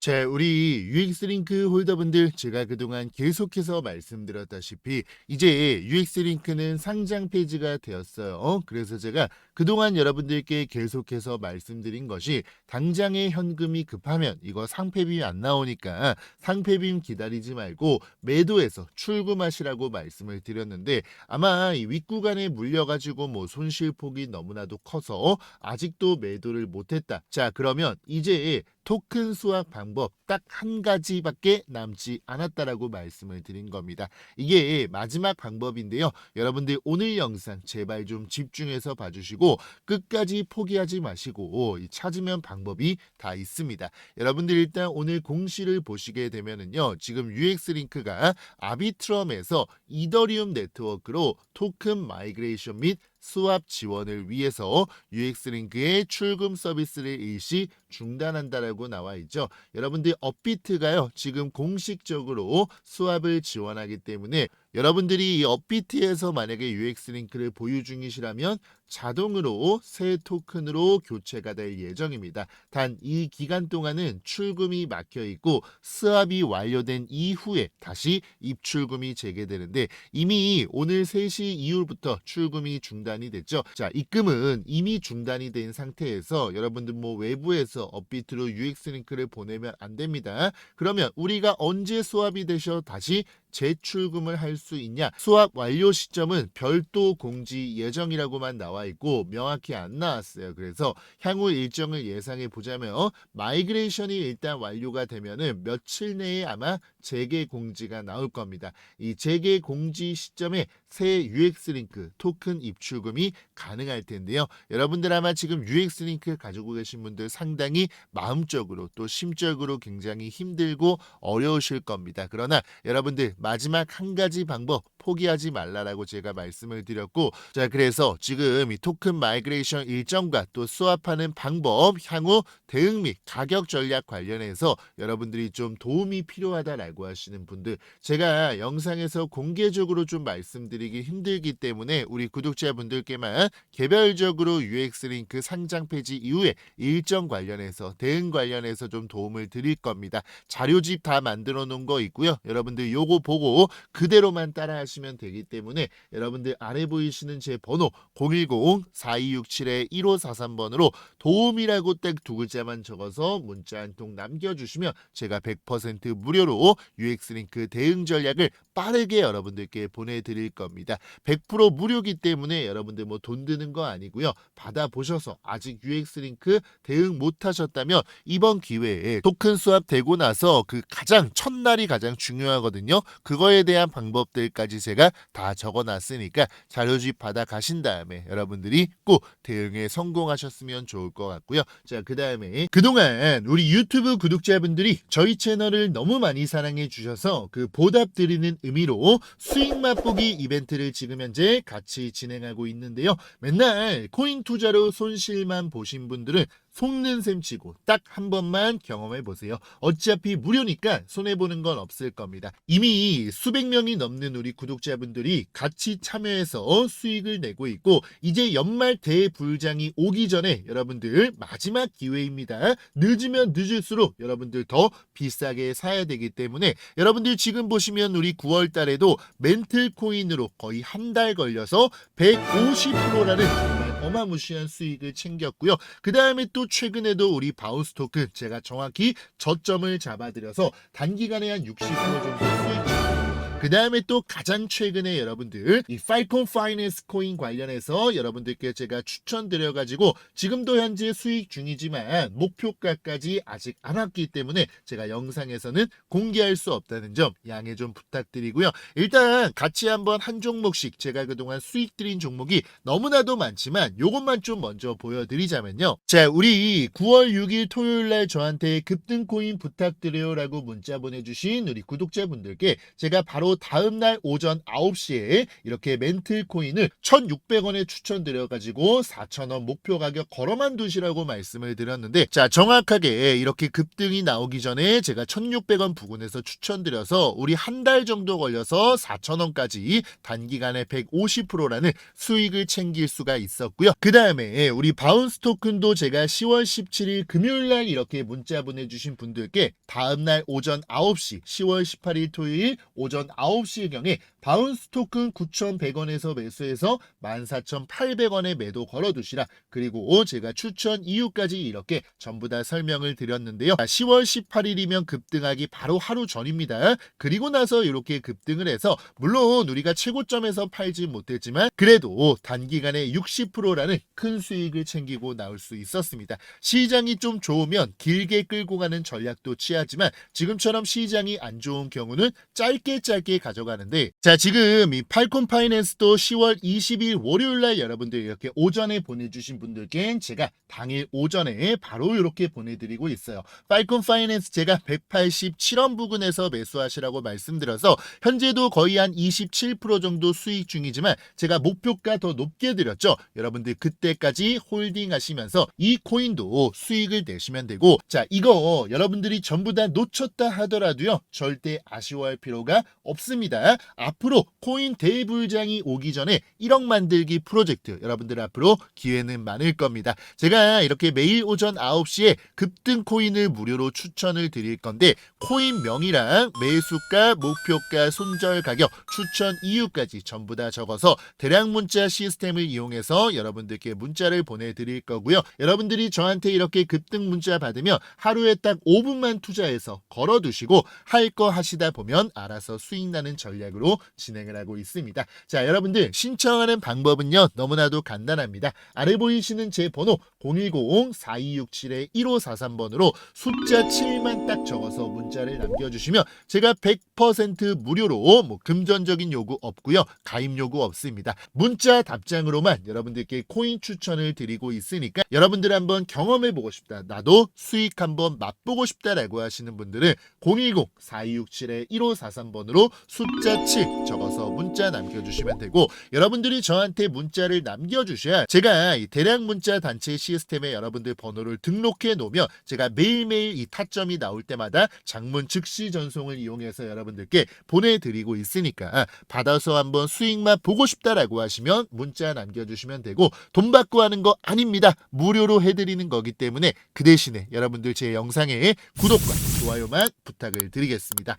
자, 우리 UX링크 홀더분들 제가 그동안 계속해서 말씀드렸다시피 이제 UX링크는 상장 페이지가 되었어요. 어? 그래서 제가 그동안 여러분들께 계속해서 말씀드린 것이 당장에 현금이 급하면 이거 상패빔 안 나오니까 상패빔 기다리지 말고 매도해서 출금하시라고 말씀을 드렸는데 아마 이 윗구간에 물려가지고 뭐 손실폭이 너무나도 커서 아직도 매도를 못했다. 자, 그러면 이제 토큰 수확 방법 딱 한 가지밖에 남지 않았다라고 말씀을 드린 겁니다. 이게 마지막 방법인데요. 여러분들 오늘 영상 제발 좀 집중해서 봐주시고 끝까지 포기하지 마시고 이 찾으면 방법이 다 있습니다. 여러분들 일단 오늘 공시를 보시게 되면은요. 지금 UX 링크가 아비트럼에서 이더리움 네트워크로 토큰 마이그레이션 및 수합 지원을 위해서 UX링크의 출금 서비스를 일시 중단한다라고 나와 있죠. 여러분들 업비트가요. 지금 공식적으로 수합을 지원하기 때문에 여러분들이 이 업비트에서 만약에 UX링크를 보유 중이시라면 자동으로 새 토큰으로 교체가 될 예정입니다. 단 이 기간 동안은 출금이 막혀 있고 수합이 완료된 이후에 다시 입출금이 재개되는데 이미 오늘 3시 이후부터 출금이 중단이 됐죠. 자, 입금은 이미 중단이 된 상태에서 여러분들 뭐 외부에서 업비트로 UX링크를 보내면 안 됩니다. 그러면 우리가 언제 수합이 되셔 다시 재출금을 할 수 있냐? 수합 완료 시점은 별도 공지 예정이라고만 나와 있고 명확히 안 나왔어요. 그래서 향후 일정을 예상해 보자면 어, 마이그레이션이 일단 완료가 되면은 며칠 내에 아마 재개 공지가 나올 겁니다. 이 재개 공지 시점에 새 UX 링크 토큰 입출금이 가능할 텐데요. 여러분들 아마 지금 UX 링크 가지고 계신 분들 상당히 마음적으로 또 심적으로 굉장히 힘들고 어려우실 겁니다. 그러나 여러분들 마지막 한 가지 방법 포기하지 말라라고 제가 말씀을 드렸고 자 그래서 지금 이 토큰 마이그레이션 일정과 또 수합하는 방법 향후 대응 및 가격 전략 관련해서 여러분들이 좀 도움이 필요하다라고 하시는 분들 제가 영상에서 공개적으로 좀 말씀드 리기 힘들기 때문에 우리 구독자분들께만 개별적으로 UX 링크 상장 페이지 이후에 일정 관련해서 대응 관련해서 좀 도움을 드릴 겁니다. 자료집 다 만들어 놓은 거 있고요. 여러분들 요거 보고 그대로만 따라 하시면 되기 때문에 여러분들 아래 보이시는 제 번호 010-4267-1543번으로 도움이라고 딱 두 글자만 적어서 문자 한 통 남겨주시면 제가 100% 무료로 UX 링크 대응 전략을 빠르게 여러분들께 보내드릴 겁니다. 100% 무료기 때문에 여러분들 뭐 돈 드는 거 아니고요. 받아보셔서 아직 UX 링크 대응 못 하셨다면 이번 기회에 토큰 수합 되고 나서 그 가장 첫날이 가장 중요하거든요. 그거에 대한 방법들까지 제가 다 적어 놨으니까 자료집 받아 가신 다음에 여러분들이 꼭 대응에 성공하셨으면 좋을 것 같고요. 자, 그 다음에 그동안 우리 유튜브 구독자분들이 저희 채널을 너무 많이 사랑해 주셔서 그 보답 드리는 의미로 수익 맛보기 이벤트 를 지금 현재 같이 진행하고 있는데요. 맨날 코인 투자로 손실만 보신 분들은 속는 셈 치고 딱 한 번만 경험해 보세요. 어차피 무료니까 손해보는 건 없을 겁니다. 이미 수백 명이 넘는 우리 구독자분들이 같이 참여해서 수익을 내고 있고 이제 연말 대불장이 오기 전에 여러분들 마지막 기회입니다. 늦으면 늦을수록 여러분들 더 비싸게 사야 되기 때문에 여러분들 지금 보시면 우리 9월 달에도 멘틀 코인으로 거의 한 달 걸려서 150%라는 정말 어마무시한 수익을 챙겼고요. 그 다음에 또 최근에도 우리 바우스 토큰 제가 정확히 저점을 잡아드려서 단기간에 한 60% 정도 수익 그 다음에 또 가장 최근에 여러분들 이 팔콘 파이낸스 코인 관련해서 여러분들께 제가 추천드려가지고 지금도 현재 수익 중이지만 목표가까지 아직 안 왔기 때문에 제가 영상에서는 공개할 수 없다는 점 양해 좀 부탁드리고요. 일단 같이 한번 한 종목씩 제가 그동안 수익 드린 종목이 너무나도 많지만 요것만 좀 먼저 보여드리자면요. 자 우리 9월 6일 토요일날 저한테 급등 코인 부탁드려요라고 문자 보내주신 우리 구독자분들께 제가 바로 다음날 오전 9시에 이렇게 멘틀 코인을 1,600원에 추천드려가지고 4,000원 목표 가격 걸어만 두시라고 말씀을 드렸는데 자 정확하게 이렇게 급등이 나오기 전에 제가 1,600원 부근에서 추천드려서 우리 한 달 정도 걸려서 4,000원까지 단기간에 150%라는 수익을 챙길 수가 있었고요. 그 다음에 우리 바운스 토큰도 제가 10월 17일 금요일 날 이렇게 문자 보내주신 분들께 다음날 오전 9시 10월 18일 토요일 오전 9시경에 바운스 토큰 9,100원에서 매수해서 14,800원에 매도 걸어두시라. 그리고 제가 추천 이유까지 이렇게 전부 다 설명을 드렸는데요. 10월 18일이면 급등하기 바로 하루 전입니다. 그리고 나서 이렇게 급등을 해서 물론 우리가 최고점에서 팔지 못했지만 그래도 단기간에 60%라는 큰 수익을 챙기고 나올 수 있었습니다. 시장이 좀 좋으면 길게 끌고 가는 전략도 취하지만 지금처럼 시장이 안 좋은 경우는 짧게 짧게 가져가는데 자 지금 이 팔콘 파이낸스도 10월 20일 월요일 날 여러분들 이렇게 오전에 보내주신 분들께 제가 당일 오전에 바로 이렇게 보내드리고 있어요. 팔콘 파이낸스 제가 187원 부근에서 매수하시라고 말씀드려서 현재도 거의 한 27% 정도 수익 중이지만 제가 목표가 더 높게 드렸죠. 여러분들 그때까지 홀딩 하시면서 이 코인도 수익을 내시면 되고 자 이거 여러분들이 전부 다 놓쳤다 하더라도요 절대 아쉬워할 필요가 없 습니다. 앞으로 코인 대불장이 오기 전에 1억 만들기 프로젝트 여러분들 앞으로 기회는 많을 겁니다. 제가 이렇게 매일 오전 9시에 급등 코인을 무료로 추천을 드릴 건데 코인 명이랑 매수가, 목표가, 손절 가격, 추천 이유까지 전부 다 적어서 대량 문자 시스템을 이용해서 여러분들께 문자를 보내드릴 거고요. 여러분들이 저한테 이렇게 급등 문자 받으면 하루에 딱 5분만 투자해서 걸어두시고 할 거 하시다 보면 알아서 수익 나는 전략으로 진행을 하고 있습니다. 자, 여러분들 신청하는 방법은요 너무나도 간단합니다. 아래 보이시는 제 번호 010-4267-1543번으로 숫자 7만 딱 적어서 문자를 남겨주시면 제가 100% 무료로 뭐 금전적인 요구 없고요. 가입 요구 없습니다. 문자 답장으로만 여러분들께 코인 추천을 드리고 있으니까 여러분들 한번 경험해 보고 싶다. 나도 수익 한번 맛보고 싶다라고 하시는 분들은 010-4267-1543번으로 숫자 7 적어서 문자 남겨주시면 되고 여러분들이 저한테 문자를 남겨주셔야 제가 이 대량 문자 단체 시스템에 여러분들 번호를 등록해 놓으면 제가 매일매일 이 타점이 나올 때마다 장문 즉시 전송을 이용해서 여러분들께 보내드리고 있으니까 받아서 한번 수익만 보고 싶다라고 하시면 문자 남겨주시면 되고 돈 받고 하는 거 아닙니다. 무료로 해드리는 거기 때문에 그 대신에 여러분들 제 영상에 구독과 좋아요만 부탁을 드리겠습니다.